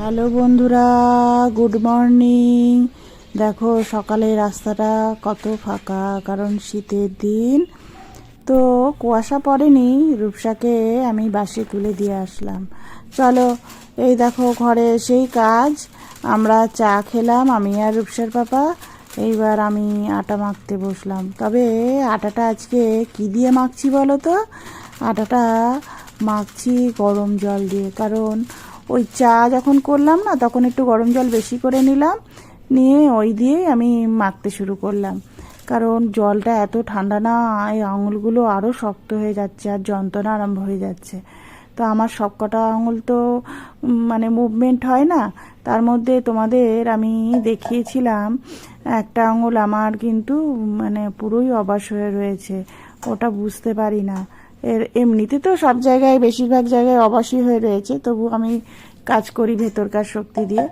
Hello বন্ধুরা, good morning. দেখো সকালে রাস্তাটা কত ফাঁকা, কারণ শীতের দিন। তো কুয়াশা পড়েনি, রূপসাকে আমি বাসে তুলে দিয়ে আসলাম। চলো, এই দেখো, ঘরে সেই কাজ। আমরা চা খেলাম, আমি আর রূপসার পাপা। এইবার আমি আটা মাখতে বসলাম। তবে আটাটা আজকে কি দিয়ে মাখছি বলো তো? আটাটা মাখছি গরম জল দিয়ে, কারণ ওই চা যখন করলাম না, তখন একটু গরম জল বেশি করে নিলাম। নিয়ে ওই দিয়েই আমি মাখতে শুরু করলাম। কারণ জলটা এত ঠান্ডা না, এই আঙুলগুলো আরও শক্ত হয়ে যাচ্ছে আর যন্ত্রণা আরম্ভ হয়ে যাচ্ছে। তো আমার সবকটা আঙুল তো মানে মুভমেন্ট হয় না। তার মধ্যে তোমাদের আমি দেখিয়েছিলাম, একটা আঙুল আমার কিন্তু মানে পুরোই অবাস হয়ে রয়েছে। ওটা বুঝতে পারি না। এর এমনিতে তো সব জায়গায়, বেশিরভাগ জায়গায় অবাসী হয়ে রয়েছে, তবু আমি কাজ করি ভেতরকার শক্তি দিয়ে।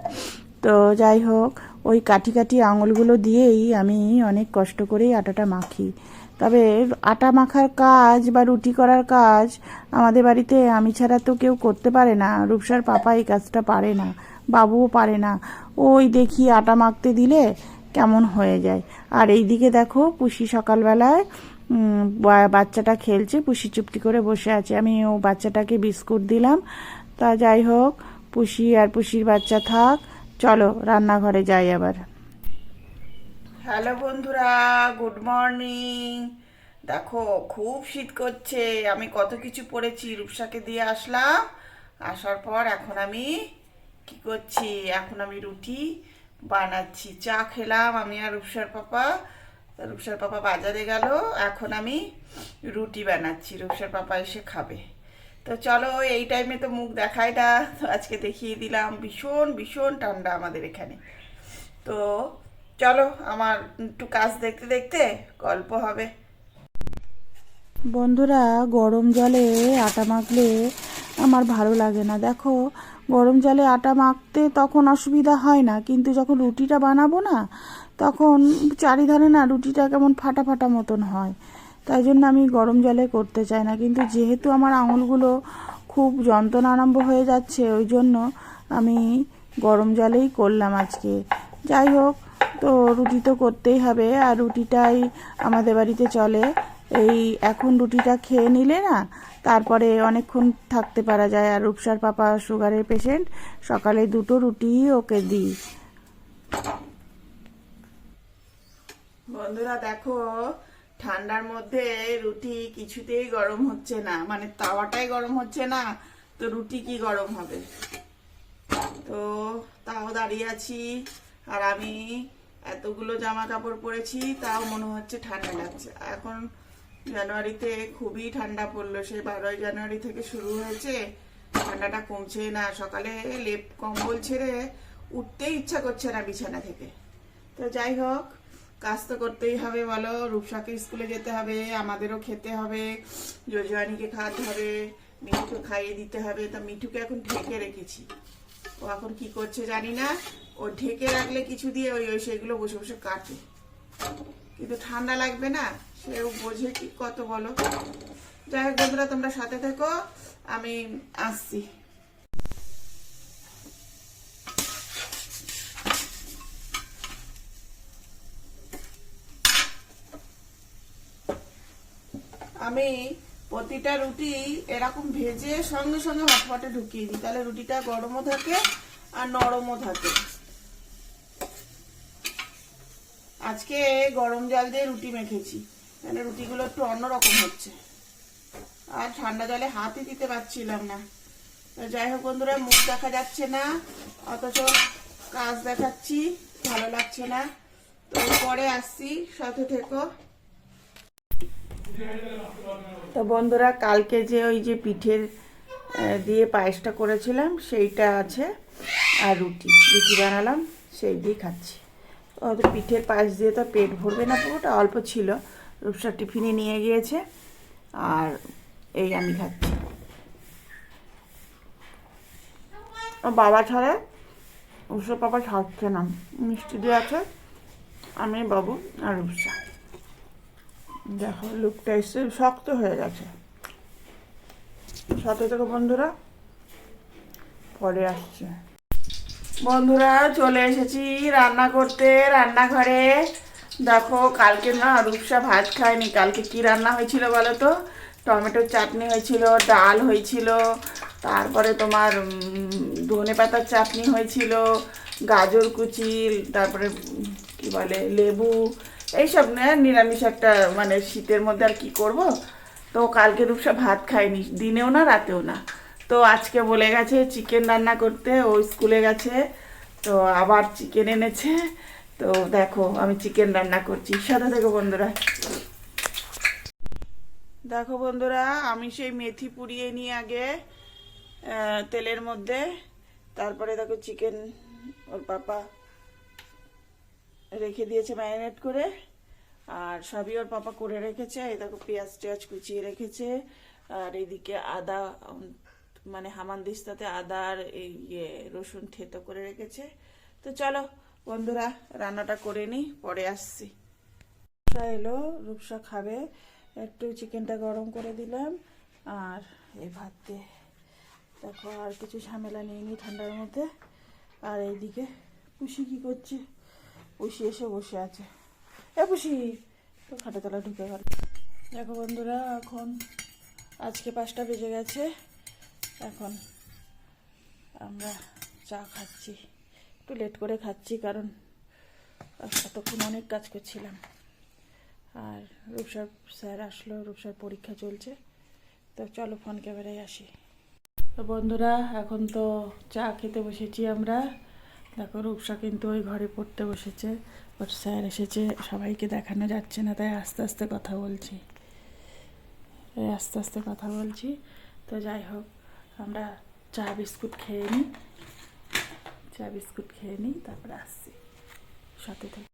তো যাই হোক, ওই কাঠি কাঠি আঙুলগুলো দিয়েই আমি অনেক কষ্ট করেই আটাটা মাখি। তবে আটা মাখার কাজ বা রুটি করার কাজ আমাদের বাড়িতে আমি ছাড়া তো কেউ করতে পারে না, রূপসার পাপা এই কাজটা পারে না, বাবুও পারে না। ওই দেখি আটা মাখতে দিলে কেমন হয়ে যায়। আর এইদিকে দেখো, পুষি সকালবেলায় বাচ্চাটা খেলছে, পুষি চুপটি করে বসে আছে। আমি ও বাচ্চাটাকে বিস্কুট দিলাম। তা যাই হোক, পুষি আর পুষির বাচ্চা থাক, চলো রান্নাঘরে যাই আবার। হ্যালো বন্ধুরা, গুড মর্নিং। দেখো, খুব শীত করছে। আমি কত কিছু পড়েছি, রূপসাকে দিয়ে আসলাম। আসার পর এখন আমি কি করছি? এখন আমি রুটি বানাচ্ছি, চা খেলাম, আমি আর রূপসার পাপা। রূপসার পাপা বাজারে গেল, এখন আমি রুটি বানাচ্ছি, রূপসার পাপা এসে খাবে। তো চলো, এই টাইমে তো মুখ দেখায় না আজকে দেখিয়ে দিলাম, ভীষণ ভীষণ ঠান্ডা আমাদের এখানে। তো চলো, আমার একটু কাজ দেখতে দেখতে গল্প হবে। বন্ধুরা, গরম জলে আটা মাখলে আমার ভালো লাগে না। দেখো গরম জলে আটা মাখতে তখন অসুবিধা হয় না, কিন্তু যখন রুটিটা বানাবো না, তখন চারিধারে না রুটিটা কেমন ফাটা ফাটা মতন হয়। তাই জন্য আমি গরম জলে করতে চাই না, কিন্তু যেহেতু আমার আঙুলগুলো খুব যন্ত্রণা আরম্ভ হয়ে যাচ্ছে, ওই জন্য আমি গরম জলেই করলাম আজকে। যাই হোক, তো রুটি তো করতেই হবে, আর রুটিটাই আমাদের বাড়িতে চলে। এই এখন রুটিটা খেয়ে নিলে না, তারপরে অনেকক্ষণ থাকতে পারা যায়। আর রূপসার পাপা সুগারের পেশেন্ট সকালে দুটো রুটি ওকে দিই। বন্ধুরা, দেখো, ঠান্ডার মধ্যে রুটি কিছুতেই গরম হচ্ছে না। মানে তাওয়াটাই গরম হচ্ছে না, তো রুটি কি গরম হবে? তো তাও দাঁড়িয়ে আছি, আর আমি এতগুলো জামা কাপড় পরেছি, তাও মনে হচ্ছে ঠান্ডা লাগছে। এখন জানুয়ারিতে খুবই ঠান্ডা পড়ল। সেই বারোই জানুয়ারি থেকে শুরু হয়েছে। ঠান্ডাটা কমছে না। সকালে লেপ কম্বল ছেড়ে উঠতেই ইচ্ছা করছে না বিছানা থেকে। তো যাই হোক, কাজ তো করতেই হবে বলো। রূপসাকে স্কুলে যেতে হবে, আমাদেরও খেতে হবে যোজয়ানিকে খাওয়াতে হবে, মিঠুকে খাইয়ে দিতে হবে। তা মিঠুকে এখন ঢেকে রেখেছি। ও এখন কি করছে জানি না। ও ঢেকে রাখলে কিছু দিয়ে ওই ওই সেগুলো বসে বসে কাটে। কিন্তু ঠান্ডা লাগবে না। সেও বোঝে কি কত বলো। যাই হোক বন্ধুরা, তোমরা সাথে থেকো। আমি আসছি। আমি প্রতিটা রুটি এরকম ভেজে সঙ্গে সঙ্গে হটপটে ঢুকিয়ে দিই। তাহলে রুটিটা গরমও থাকে আর নরমও থাকে। আজকে গরম জল দিয়ে রুটি মেখেছি। মানে রুটিগুলো একটু অন্যরকম হচ্ছে? আর ঠান্ডা জলে হাতই দিতে পারছিলাম না। তো যাই হোক বন্ধুরা, মুখ দেখা যাচ্ছে না, অথচ কাজ দেখাচ্ছি, ভালো লাগছে না। তো পরে আসছি, সাথে থেকো। তো বন্ধুরা, কালকে যে ওই যে পিঠের দিয়ে পায়েসটা করেছিলাম, সেইটা আছে, আর রুটি। রুটি বানালাম, সেই দিয়ে খাচ্ছি। অত পিঠের পায়েস দিয়ে তো পেট ভরবে না, পুরোটা অল্প ছিল। রূপসা টিফিনে নিয়ে গিয়েছে আর এই আমি খাচ্ছি। বাবা ছাড়া রূপসা পাপা খাচ্ছে না। মিষ্টি দিয়ে আছে আমি, বাবু আর রূপসা। দেখো লুকটা এসে শক্ত হয়ে গেছে। সাথে থেকে বন্ধুরা, পরে আসছে। বন্ধুরা, চলে এসেছি রান্না করতে, রান্নাঘরে। দেখো, কালকে না রূপসা ভাত খায়নি। কালকে কি রান্না হয়েছিল বলো তো? টমেটোর চাটনি হয়েছিল, ডাল হয়েছিল, তারপরে তোমার ধনে পাতার চাটনি হয়েছিল, গাজর কুচি তারপরে, কি বলে, লেবু, এইসব না নিরামিষ একটা মানে শীতের মধ্যে আর কি করব? তো কালকে রূপসা ভাত খায়নি, দিনেও না, রাতেও না। তো আজকে বলে গেছে চিকেন রান্না করতে, ও স্কুলে গেছে, তো আবার চিকেন এনেছে। তো দেখো, আমি চিকেন রান্না করছি। সাথে থেকে বন্ধুরা। দেখো বন্ধুরা, আমি সেই মেথি পুড়িয়ে নিয়ে আগে তেলের মধ্যে, তারপরে দেখো চিকেন ওর পাপা রেখে দিয়েছে ম্যারিনেট করে, আর সবই ওর পাপা করে রেখেছে। এই দেখো পেঁয়াজ টেয়াজ কুচিয়ে রেখেছে, আর এইদিকে আদা মানে হামানদিস্তাতে আদা আর এই ইয়ে রসুন থেতো করে রেখেছে। তো চলো বন্ধুরা, রান্নাটা করে নিই পরে আসছি। রূপসা এলো, রূপসা খাবে। একটু চিকেনটা গরম করে দিলাম, আর এই ভাত দিয়ে। দেখো, আর কিছু ঝামেলা নিয়ে নি ঠান্ডার মধ্যে। আর এইদিকে পুষি কি করছে? পুষি এসে বসে আছে। এ পুষি তো খাটে তলা ঢুকে গেল। দেখো বন্ধুরা, এখন আজকে পাঁচটা বেজে গেছে। এখন আমরা চা খাচ্ছি। একটু লেট করে খাচ্ছি কারণ এতক্ষণ অনেক কাজ করছিলাম। আর রূপসার স্যার আসলো, রূপসার পরীক্ষা চলছে। তো চলো ফোন ক্যামেরায় আসি। তো বন্ধুরা, এখন তো চা খেতে বসেছি আমরা। দেখো, রূপসা কিন্তু ওই ঘরে পড়তে বসেছে ওর স্যার এসেছে। সবাইকে দেখানো যাচ্ছে না, তাই আস্তে আস্তে কথা বলছি। আস্তে আস্তে কথা বলছি। তো যাই হোক, আমরা চা, বিস্কুট খেয়ে নিই। চা বিস্কুট খেয়ে নিই, তারপরে আসছি। সাথে থেকে।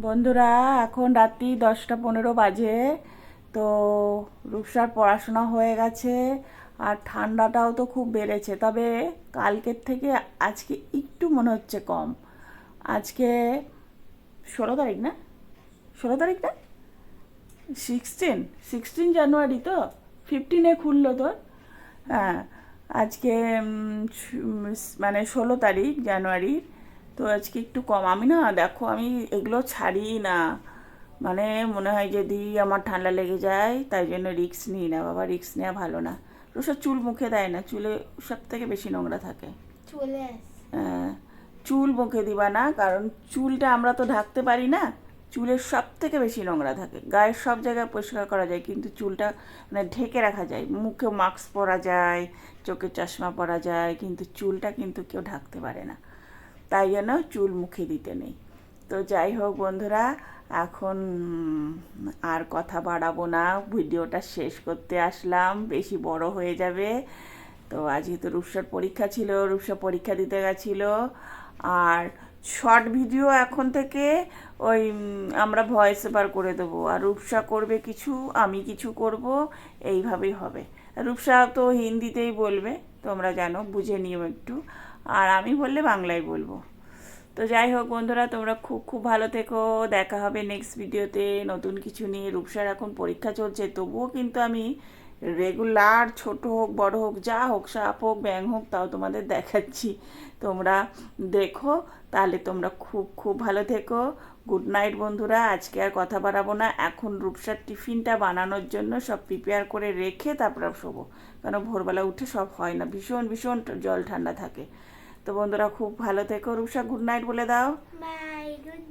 বন্ধুরা, এখন রাত্রি দশটা পনেরো বাজে, তো রূপসার পড়াশোনা হয়ে গেছে, আর ঠান্ডাটাও তো খুব বেড়েছে। তবে কালকের থেকে আজকে একটু মনে হচ্ছে কম। আজকে ষোলো তারিখ না? ষোলো তারিখ না? সিক্সটিন সিক্সটিন জানুয়ারি তো? ফিফটিনে খুললো তোর? হ্যাঁ। আজকে মানে ষোলো তারিখ জানুয়ারির তো আজকে একটু কম। আমি না দেখো আমি এগুলো ছাড়ি না। মানে মনে হয় যদি আমার ঠান্ডা লেগে যায় তাই জন্য রিক্স নিই না। বাবা রিক্স নেওয়া ভালো না। ওসব চুল মুখে দেয় না। চুলে সব থেকে বেশি নোংরা থাকে। আহ, চুল মুখে দিবা না কারণ চুলটা আমরা তো ঢাকতে পারি না। চুলের সব থেকে বেশি নোংরা থাকে। গায়ের সব জায়গায় পরিষ্কার করা যায়, কিন্তু চুলটা মানে ঢেকে রাখা যায়। মুখে মাস্ক পরা যায়, চোখে চশমা পরা যায়, কিন্তু চুলটা কিন্তু কেউ ঢাকতে পারে না। তাই জন্য চুল মুখে দিতে নেই। তো যাই হোক বন্ধুরা, এখন আর কথা বাড়াবো না। ভিডিওটা শেষ করতে আসলাম, বেশি বড় হয়ে যাবে। তো আজকে তো রূপসার পরীক্ষা ছিল, রূপসা পরীক্ষা দিতে গেছিল। আর শর্ট ভিডিও এখন থেকে ওই আমরা ভয়েস ওভার করে দেবো। আর রূপসা করবে কিছু, আমি কিছু করব, এইভাবেই হবে। রূপসা তো হিন্দিতেই বলবে, তোমরা জানো, বুঝে নিও একটু। আর আমি বললে বাংলায় বলব। তো যাই হোক বন্ধুরা, তোমরা খুব খুব ভালো থেকো। দেখা হবে নেক্সট ভিডিওতে নতুন কিছু নিয়ে রূপসার এখন পরীক্ষা চলছে, তবুও কিন্তু আমি রেগুলার ছোট হোক বড় হোক যা হোক সাপ হোক ব্যাং হোক তাও তোমাদের দেখাচ্ছি। তোমরা দেখো তাহলে তোমরা খুব খুব ভালো থেকো। গুড নাইট বন্ধুরা। আজকে আর কথা বাড়াবো না। এখন রূপসার টিফিনটা বানানোর জন্য সব প্রিপেয়ার করে রেখে তারপরে শোবো। কারণ ভোরবেলা উঠে সব হয় না। ভীষণ ভীষণ জল ঠান্ডা থাকে। তো বন্ধুরা খুব ভালো থেকো। রূপসা গুড নাইট বলে দাও। Bye good